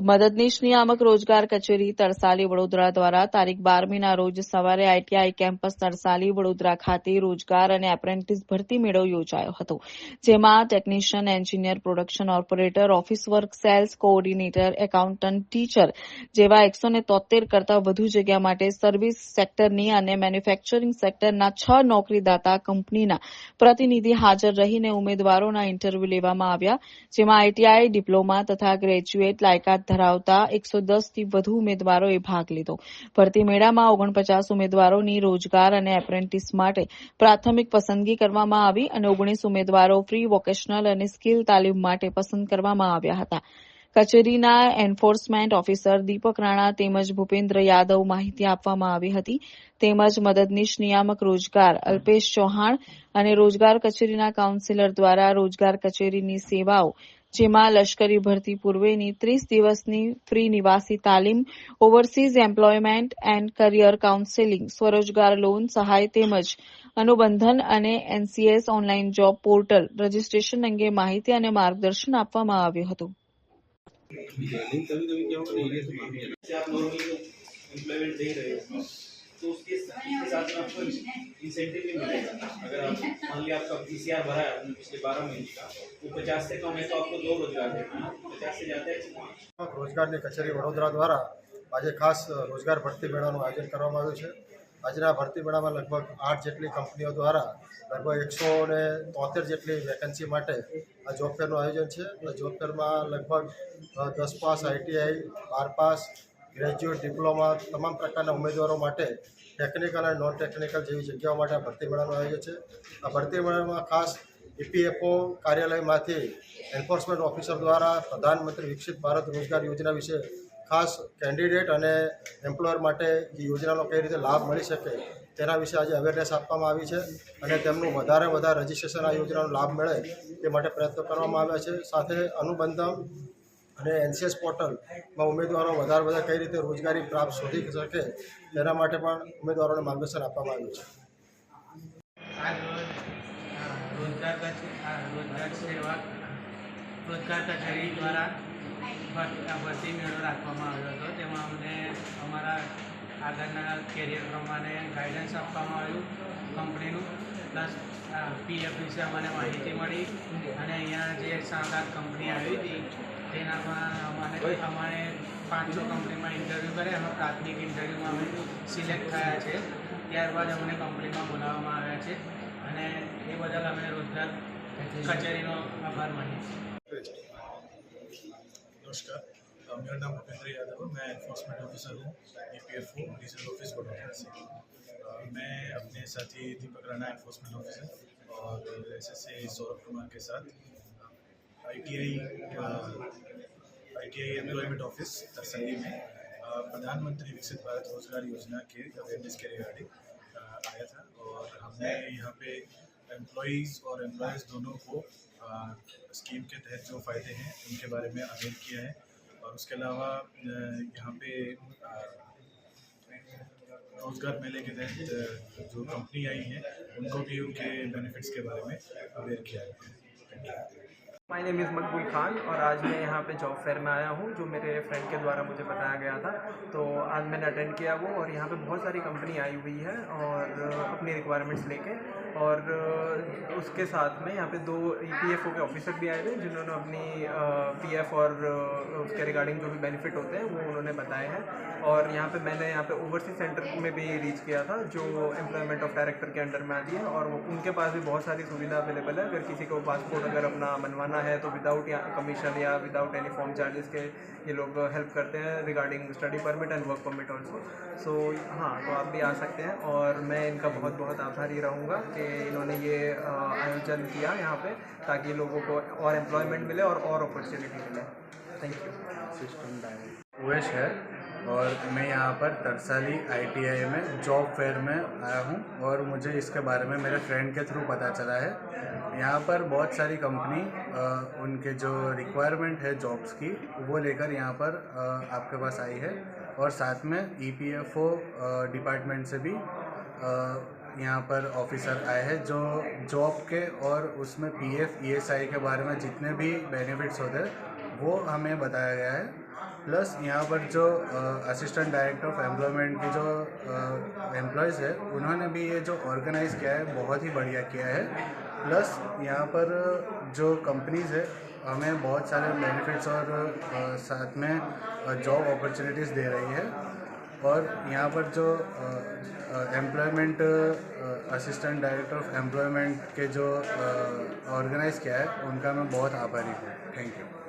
મદદનીશ નિયામક રોજગાર કચેરી તરસાલી વડોદરા દ્વારા તારીખ બારમીના રોજ સવારે આઈટીઆઈ કેમ્પસ તરસાલી વડોદરા ખાતે રોજગાર અને એપ્રેન્ટિસ ભરતી મેળો યોજાયો હતો જેમાં technician engineer production operator office work sales coordinator accountant teacher જેવા એકસો કરતાં વધુ જગ્યા માટે સર્વિસ સેક્ટરની અને મેન્યુફેક્ચરિંગ સેક્ટરના છ નોકરીદાતા કંપનીના પ્રતિનિધિ હાજર રહીને ઉમેદવારોના ઇન્ટરવ્યુ લેવામાં આવ્યા જેમાં આઈટીઆઈ ડિપ્લોમા તથા ગ્રેજ્યુએટ લાયકાત લાખ ધરાવતા એકસો દસથી વધુ ઉમેદવારોએ ભાગ લીધો ભરતી મેળામાં ઓગણપચાસ ઉમેદવારોની રોજગાર અને એપ્રેન્ટિસ માટે પ્રાથમિક પસંદગી કરવામાં આવી અને ઓગણીસ ઉમેદવારો ફ્રી વોકેશનલ અને સ્કિલ તાલીમ માટે પસંદ કરવામાં આવ્યા હતા કચેરીના એન્ફોર્સમેન્ટ ઓફિસર દીપક રાણા તેમજ ભૂપેન્દ્ર યાદવ માહિતી આપવામાં આવી હતી તેમજ મદદનીશ નિયામક રોજગાર અલ્પેશ ચૌહાણ અને રોજગાર કચેરીના કાઉન્સિલર દ્વારા રોજગાર કચેરીની સેવાઓ જેમાં લશ્કરી ભરતી પૂર્વેની ત્રીસ દિવસની ફ્રી નિવાસી તાલીમ overseas employment and career counselling સ્વરોજગાર લોન સહાય તેમજ અનુબંધન અને NCS online job portal registration અંગે માહિતી અને માર્ગદર્શન આપવામાં આવ્યું હતું एम्प्लॉयमेंट तो उसके साथ में आपको इंसेंटिव भी मिलेगा अगर आप मान लिया आपका पी सी आर भरा है पिछले बारह महीने का वो पचास से कम है तो आपको दो रोजगार देना पचास से ज्यादा है तो रोजगार ने कचेरी वडोदरा द्वारा आज खास रोजगार भर्ती मेला आयोजन कर आज भर्ती मेला में लगभग आठ जटली कंपनी द्वारा लगभग एक सौ तोतेर जटली वेकन्सी आ जॉब फेर आयोजन है जॉब फेर में लगभग दस पास आईटीआई बार पास ગ્રેજ્યુએટ ડિપ્લોમા તમામ પ્રકારના ઉમેદવારો માટે ટેકનિકલ અને નોન ટેકનિકલ જેવી જગ્યાઓ માટે આ ભરતી મેળાનું આયોજન છે આ ભરતી મેળામાં ખાસ ઈપીએફઓ કાર્યાલયમાંથી એન્ફોર્સમેન્ટ ઓફિસર દ્વારા પ્રધાનમંત્રી વિકસિત ભારત રોજગાર યોજના વિશે ખાસ કેન્ડિડેટ અને એમ્પ્લોયર માટે જે યોજનાનો કઈ રીતે લાભ મળી શકે તેના વિશે આજે અવેરનેસ આપવામાં આવી છે અને તેમનું વધારે વધારે રજીસ્ટ્રેશન આ યોજનાનો લાભ મળે તે માટે પ્રયત્ન કરવામાં આવ્યા છે સાથે અનુબંધમ અને એનસીએસ પોર્ટલમાં ઉમેદવારો વધારે વધારે કઈ રીતે રોજગારી પ્રાપ્ત શોધી શકે તેના માટે પણ ઉમેદવારોને માર્ગદર્શન આપવામાં આવ્યું છે રોજગાર કચેરી દ્વારા ભરતી મેળો રાખવામાં આવ્યો હતો તેમાં અમને અમારા આગળના કેરિયર પ્રમાણે ગાઈડન્સ આપવામાં આવ્યું કંપનીનું પ્લસ પીએફ વિશે અમને માહિતી મળી અને અહીંયા જે સાત આઠ કંપની આવી હતી તેનામાં અમારે અમારે પાંચસો કંપનીમાં ઇન્ટરવ્યૂ અમે પ્રાથમિક ઇન્ટરવ્યુમાં અમે સિલેક્ટ થયા છે ત્યારબાદ અમને કંપનીમાં બોલાવવામાં આવ્યા છે અને એ બદલ અમે રોજગાર કચેરીનો આભાર માનીએ છીએ नमस्कार मेरा नाम भूपेंद्र यादव है मैं एनफोर्समेंट ऑफिसर हूँ A P F O regional office Vadodara से मैं अपने साथी दीपक राणा एनफोर्समेंट ऑफिसर और ITI ITI employment office Tarsali में प्रधानमंत्री विकसित भारत रोजगार योजना के अवेयरनेस के रिगार्डिंग uh, आया था और हमने यहाँ पे एम्प्लॉयज़ और एम्प्लॉयज़ दोनों को स्कीम uh, के तहत जो फ़ायदे हैं उनके बारे में अवेयर किया है और उसके अलावा uh, यहाँ पे रोजगार मेले के तहत जो कंपनी आई है उनको भी उनके बेनिफिट्स के बारे में अवेयर किया गया है माय नेम इज़ मकबूल खान और आज मैं यहाँ पे जॉब फेयर में आया हूँ जो मेरे फ्रेंड के द्वारा मुझे बताया गया था तो आज मैंने अटेंड किया वो और यहाँ पे बहुत सारी कंपनी आई हुई है और अपनी रिक्वायरमेंट्स लेके और उसके साथ में यहाँ पे दो ई e के ऑफिसर भी आए थे जिन्होंने अपनी पी और उसके रिगार्डिंग जो भी बेनिफिट होते हैं वो उन्होंने बताए हैं और यहाँ पर मैंने यहाँ पर ओवरसीज सेंटर में भी रीच किया था जो एम्प्लॉयमेंट ऑफ डायरेक्टर के अंडर में आती है और उनके पास भी बहुत सारी सुविधा अवेलेबल है अगर किसी को पासपोर्ट अगर अपना बनवाना है तो विदाउट कमीशन या विदाउट एनी फॉर्म चार्जेस के ये लोग हेल्प करते हैं regarding study permit and work permit also so हाँ तो आप भी आ सकते हैं और मैं इनका बहुत बहुत आभारी रहूँगा कि इन्होंने ये आयोजन किया यहाँ पर ताकि लोगों को और एम्प्लॉयमेंट मिले और अपॉर्चुनिटी मिले thank you system direct west है और मैं यहाँ पर तरसाली आईटीआई में जॉब फेयर में आया हूँ और मुझे इसके बारे में मेरे फ्रेंड के थ्रू पता चला है यहाँ पर बहुत सारी कंपनी उनके जो रिक्वायरमेंट है जॉब्स की वो लेकर यहाँ पर आ, आपके पास आई है और साथ में ईपीएफओ e डिपार्टमेंट से भी यहाँ पर ऑफिसर आए हैं जो जॉब के और उसमें पीएफ ईएसआई e के बारे में जितने भी बेनिफिट्स होते हैं वो हमें बताया गया है प्लस यहाँ पर जो असिस्टेंट डायरेक्टर ऑफ एम्प्लॉयमेंट की जो एम्प्लॉयज़ है उन्होंने भी ये जो ऑर्गेनाइज़ किया है बहुत ही बढ़िया किया है प्लस यहाँ पर जो कंपनीज़ है हमें बहुत सारे बेनिफिट्स और साथ में जॉब अपॉर्चुनिटीज़ दे रही है और यहाँ पर जो employment assistant director of employment के जो ऑर्गेनाइज़ किया है उनका मैं बहुत आभारी हूँ थैंक यू